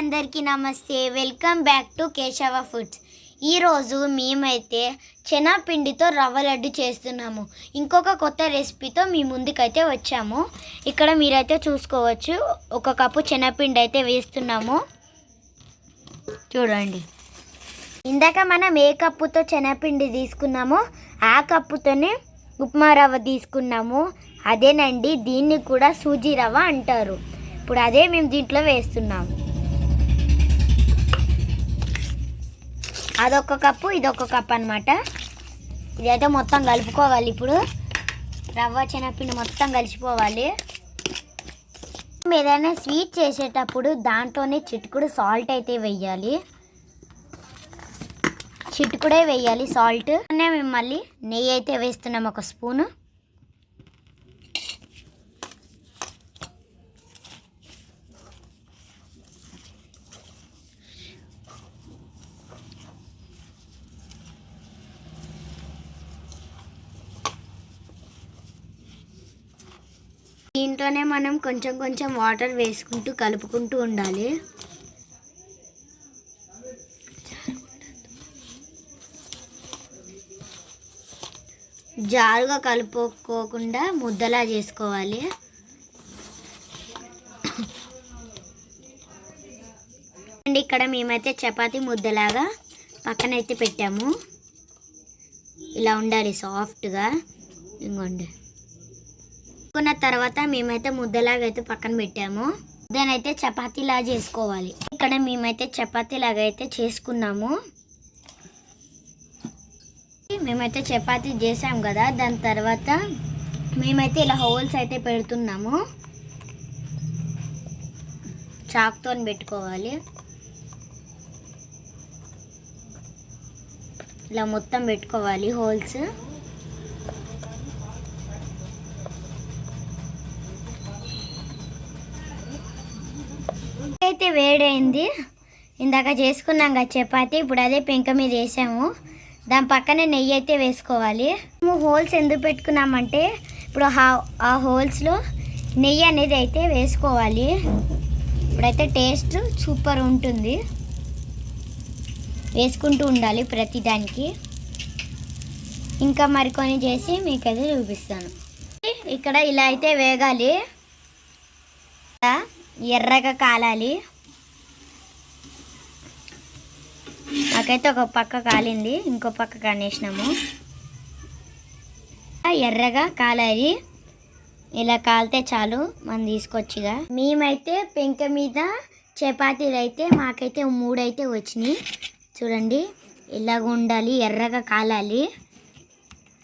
అందరికీ నమస్తే. Welcome back to Keshava Foods ఈరోజు మేమైతే శనగపిండితో రవ్వ లడ్డు చేస్తున్నాము. ఇంకొక కొత్త రెసిపీతో మీ ముందుకైతే వచ్చాము. ఇక్కడ మీరైతే చూసుకోవచ్చు. ఒక కప్పు శనగపిండి అయితే వేస్తున్నాము. చూడండి. ఇందాక మనం ఏ కప్పుతో శనగపిండి తీసుకున్నామో ఆ కప్పుతోనే ఉప్మా రవ్వ తీసుకున్నాము. అదేనండి దీన్ని కూడా సూజీ రవ్వ అంటారు. ఇప్పుడు అదే మేము దీంట్లో వేస్తున్నాము అదొక కప్పు ఇదొక కప్ అనమాట ఇదైతే మొత్తం కలుపుకోవాలి ఇప్పుడు. రవ్వ శనగపిండి మొత్తం కలిసిపోవాలి. ఏదైనా స్వీట్ చేసేటప్పుడు దాంట్లోనే చిటుకుడు సాల్ట్ అయితే వెయ్యాలి చిటుకుడే వేయాలి సాల్ట్ మేము మళ్ళీ నెయ్యి అయితే వేస్తున్నాం ఒక స్పూను. దీంట్లోనే మనం కొంచెం కొంచెం వాటర్ వేసుకుంటూ కలుపుకుంటూ ఉండాలి. జారుగా కలుపుకోకుండా ముద్దలా చేసుకోవాలి. అండ్ ఇక్కడ మేమైతే చపాతి ముద్దలాగా పక్కనైతే పెట్టాము. ఇలా ఉండాలి సాఫ్ట్గా. ఇంకోండి అనుకున్న తర్వాత మేమైతే ముద్దలాగా అయితే పక్కన పెట్టాము. దానైతే చపాతీలా చేసుకోవాలి. ఇక్కడ మేమైతే చపాతీలాగా అయితే చేసుకున్నాము. మేమైతే చపాతీ చేసాం కదా దాని తర్వాత మేమైతే ఇలా హోల్స్ అయితే పెడుతున్నాము. చాక్తో పెట్టుకోవాలి. ఇలా మొత్తం పెట్టుకోవాలి హోల్స్. అయితే వేడైంది. ఇందాక చేసుకున్నాం కదా చపాతి ఇప్పుడు అదే పెంక మీద వేసాము. దాని పక్కనే నెయ్యి అయితే వేసుకోవాలి. మేము హోల్స్ ఎందుకు పెట్టుకున్నామంటే ఇప్పుడు ఆ- ఆ హోల్స్లో నెయ్యి అనేది అయితే వేసుకోవాలి. ఇప్పుడైతే టేస్ట్ సూపర్ ఉంటుంది. వేసుకుంటూ ఉండాలి ప్రతిదానికి ఇంకా మరికొని చేసి మీకు అది చూపిస్తాను. ఇక్కడ ఇలా అయితే వేగాలి. ఎర్రగా కాలాలి. నాకైతే ఒక పక్క కాలింది ఇంకో పక్క కానేసినాము. ఎర్రగా కాలాలి. ఇలా కాలితే చాలు మనం తీసుకొచ్చిగా మేమైతే పెంక మీద చపాతీలు అయితే మాకైతే మూడైతే వచ్చినాయి. చూడండి ఇలాగ ఉండాలి ఎర్రగా కాలాలి.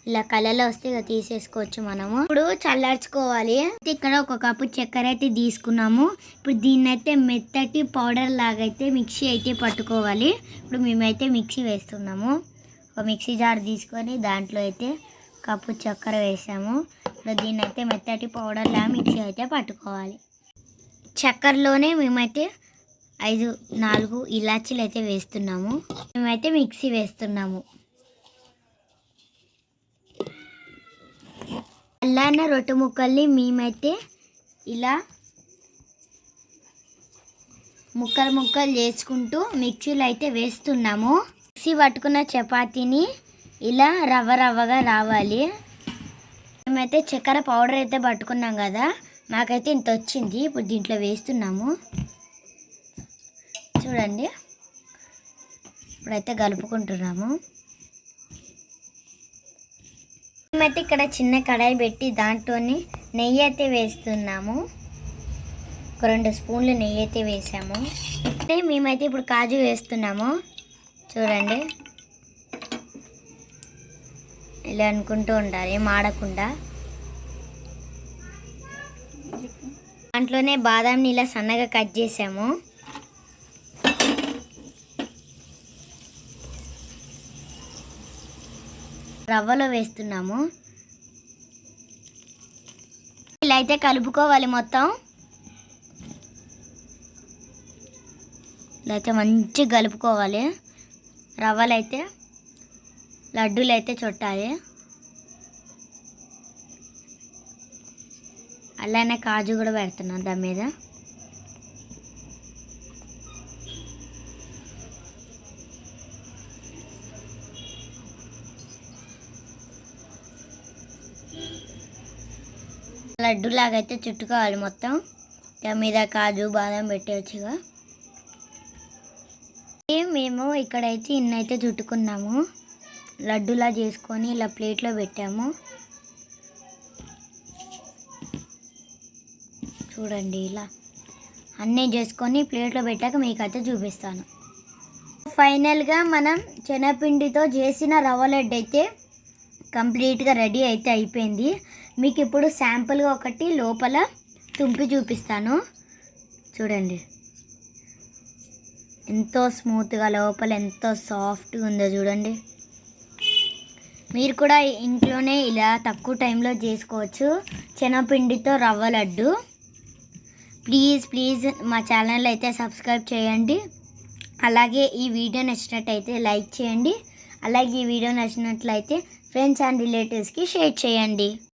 ఇలా కలర్లో వస్తే ఇక తీసేసుకోవచ్చు మనము. ఇప్పుడు చల్లార్చుకోవాలి. ఇక్కడ ఒక కప్పు చక్కెర అయితే తీసుకున్నాము. ఇప్పుడు దీన్ని అయితే మెత్తటి పౌడర్ లాగా అయితే మిక్సీ అయితే పట్టుకోవాలి. ఇప్పుడు మేమైతే మిక్సీ వేస్తున్నాము. ఒక మిక్సీ జార్ తీసుకొని దాంట్లో అయితే కప్పు చక్కెర వేసాము. ఇప్పుడు దీన్ని అయితే మెత్తటి పౌడర్ లాగా మిక్సీ అయితే పట్టుకోవాలి. చక్కెరలోనే మేమైతే ఐదు నాలుగు ఇలాచీలు అయితే వేస్తున్నాము. మేమైతే మిక్సీ వేస్తున్నాము. అల్లాన్న రొట్టె ముక్కల్ని మేమైతే ఇలా ముక్కలు ముక్కలు చేసుకుంటూ మిక్సీలో అయితే వేస్తున్నాము. మిక్సీ పట్టుకున్న చపాతీని ఇలా రవ్వ రవ్వగా రావాలి. మేమైతే చక్కెర పౌడర్ అయితే పట్టుకున్నాం కదా మాకైతే ఇంత వచ్చింది. ఇప్పుడు దీంట్లో వేస్తున్నాము. చూడండి. ఇప్పుడైతే కలుపుకుంటున్నాము. మేమైతే ఇక్కడ చిన్న కడాయి పెట్టి దాంట్లోని నెయ్యి అయితే వేస్తున్నాము. ఒక రెండు స్పూన్లు నెయ్యి అయితే వేసాము. అంటే మేమైతే ఇప్పుడు కాజు వేస్తున్నాము. చూడండి. ఇలా అనుకుంటూ ఉండాలి మాడకుండా. దాంట్లోనే బాదాంని ఇలా సన్నగా కట్ చేసాము. రవ్వలో వేస్తున్నాము. ఇలా అయితే కలుపుకోవాలి మొత్తం. ఇలా అయితే మంచిగా కలుపుకోవాలి. రవ్వలు అయితే లడ్డూలు అయితే చుట్టాలి. అలానే కాజు కూడా పెడుతున్నాను దాని మీద. లడ్డు లాగా అయితే చుట్టుకోవాలి మొత్తం. దాని మీద కాజు బాదం పెట్టవచ్చుగా మేము ఇక్కడైతే ఇన్నైతే చుట్టుకున్నాము. లడ్డులా చేసుకొని ఇలా ప్లేట్లో పెట్టాము. చూడండి ఇలా. అన్నీ చేసుకొని ప్లేట్లో పెట్టాక మీకైతే చూపిస్తాను. ఫైనల్గా మనం శనగపిండితో చేసిన రవ్వ లడ్డు అయితే కంప్లీట్గా రెడీ అయితే అయిపోయింది. మీకు ఇప్పుడు శాంపుల్గా ఒకటి లోపల తుంపి చూపిస్తాను. చూడండి. ఎంతో స్మూత్గా లోపల ఎంతో సాఫ్ట్గా ఉందో చూడండి. మీరు కూడా ఇంట్లోనే ఇలా తక్కువ టైంలో చేసుకోవచ్చు. శనగపిండితో రవ్వ లడ్డు. ప్లీజ్ ప్లీజ్ మా ఛానల్ అయితే సబ్స్క్రైబ్ చేయండి. అలాగే ఈ వీడియో నచ్చినట్టయితే లైక్ చేయండి. అలాగే ఈ వీడియో నచ్చినట్లయితే ఫ్రెండ్స్ అండ్ రిలేటివ్స్కి షేర్ చేయండి.